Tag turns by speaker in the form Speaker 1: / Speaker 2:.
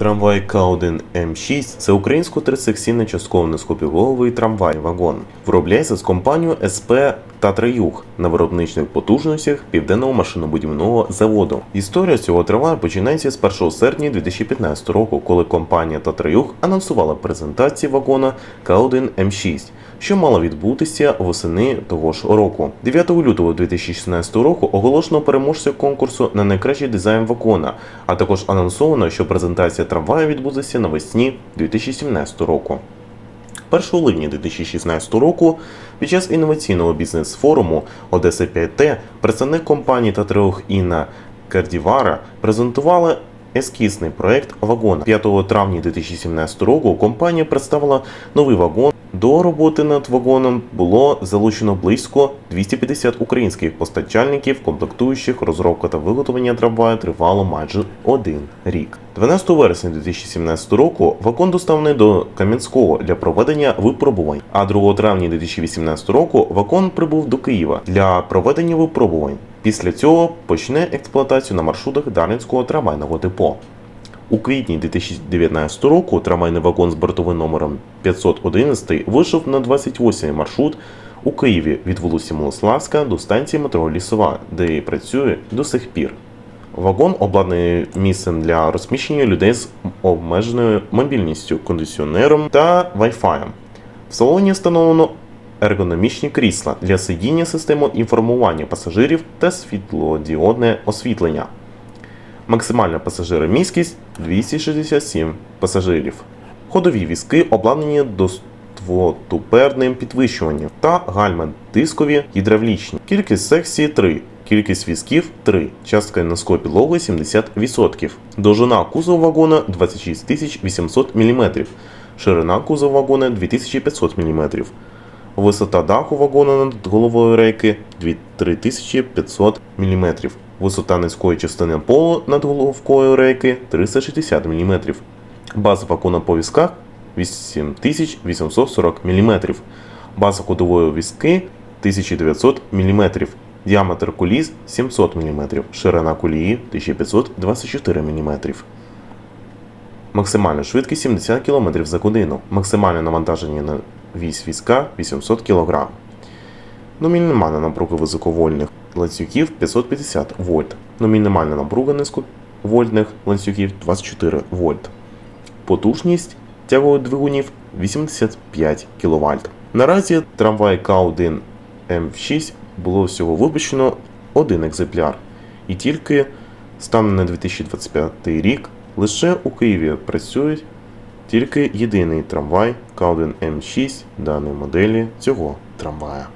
Speaker 1: Трамвай К1 М6 це українсько трисекційний частково низькопіловий трамвай вагон. Виробляється з компанією СП Татра-Юг на виробничних потужностях Південного машинобудівного заводу. Історія цього трамваю починається з 1 серпня 2015 року, коли компанія Татра-Юг анонсувала презентацію вагона К1 М6, що мало відбутися восени того ж року. 9 лютого 2016 року оголошено переможця конкурсу на найкращий дизайн вагона, а також анонсовано, що презентація трамваю відбудеться навесні 2017 року. 1 липня 2016 року під час інноваційного бізнес-форуму Одеса 5Т представник компанії Татреух Інна Кардівара презентувала ескізний проект вагона. 5 травня 2017 року компанія представила новий вагон. До роботи над вагоном було залучено близько 250 українських постачальників, комплектуючих, розробка та виготовлення трамваю тривало майже один рік. 12 вересня 2017 року вагон доставлений до Кам'янського для проведення випробувань. А 2 травня 2018 року вагон прибув до Києва для проведення випробувань. Після цього почне експлуатацію на маршрутах Дарницького трамвайного депо. У квітні 2019 року трамвайний вагон з бортовим номером 511 вийшов на 28 маршрут у Києві від вулиці Милославська до станції метро Лісова, де працює до сих пір. Вагон обладнаний місцем для розміщення людей з обмеженою мобільністю, кондиціонером та Wi-Fi. В салоні встановлено ергономічні крісла для сидіння системи інформування пасажирів та світлодіодне освітлення. Максимальна пасажироміськість 267 пасажирів. Ходові візки обладнані двотуперним підвищуванням та гальма дискові гідравлічні. Кількість секції 3. Кількість візків 3. Частка носкої підлоги 70%. Довжина кузова вагона 26 800 мм. Ширина кузова вагона 2500 мм. Висота даху вагона над головою рейки 3500 мм. Висота низької частини полу над головкою рейки 360 мм. База вагона по візках 8840 мм. База ходової візки 1900 мм. Діаметр куліс 700 мм. Ширина колії 1524 мм. Максимальна швидкість 70 км за годину. Максимальне навантаження на вісь візка 800 кг. Мінімальна напруга високовольтних ланцюгів 550 вольт. Мінімальна напруга низьковольтних ланцюгів 24 вольт. Потужність тягових двигунів 85 кВт. Наразі трамвай К1 М6 було всього випущено один екземпляр. І тільки станом на 2025 рік лише у Києві працює тільки єдиний трамвай К1 М6 даної моделі цього трамвая.